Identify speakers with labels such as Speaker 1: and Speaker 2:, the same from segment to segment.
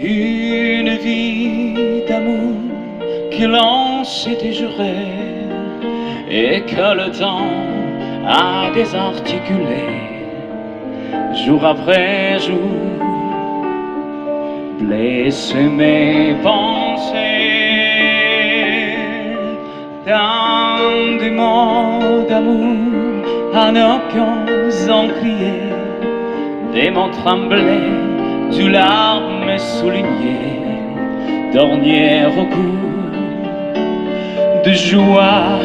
Speaker 1: vie d'amour que l'on s'était juré et que le temps a désarticulé jour après jour. Blessé mes pensées dans des mots d'amour à nos cœurs encriés des mots tremblés du larme souligné dernier recours de joie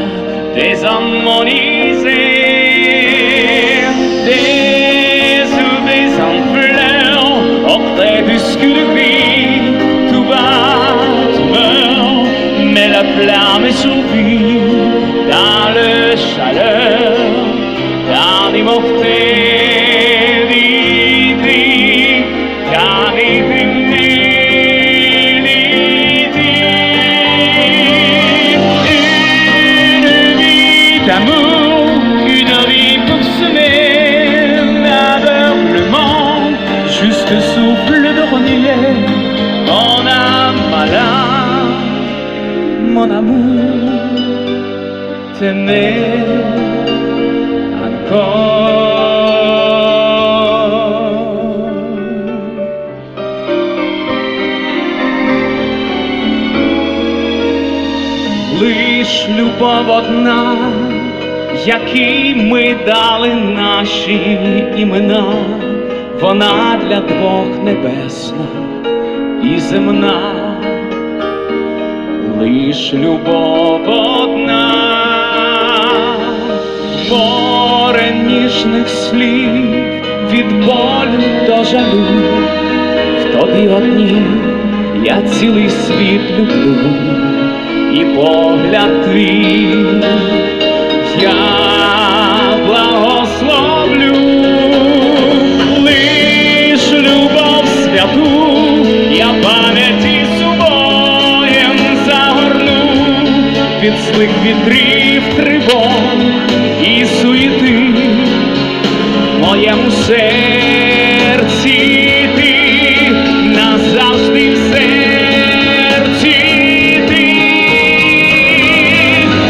Speaker 1: désharmonisée. Des baisers en fleurs au crépuscule gris tout va, tout meurt mais la flamme est survie dans le chaleur d'un immortel juste souffle de renier, mon âme malade, mon amour, t'aimer encore. Лиш любов одна, які ми дали наші імена, вона для двох небесна і земна, лиш любов одна, море ніжних слів від болю до жалю, в тобі одній я цілий світ люблю і погляд твій я від злих вітрів тривог і суєти. Моєму серці ти назавжди в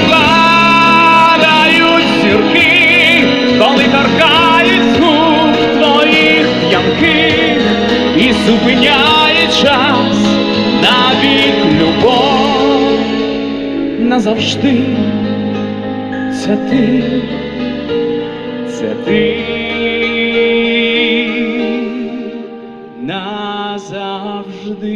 Speaker 1: падають зірки, коли торкають губ твоїх п'янких і зупиняє час назавжди. Це ти, це ти назавжди.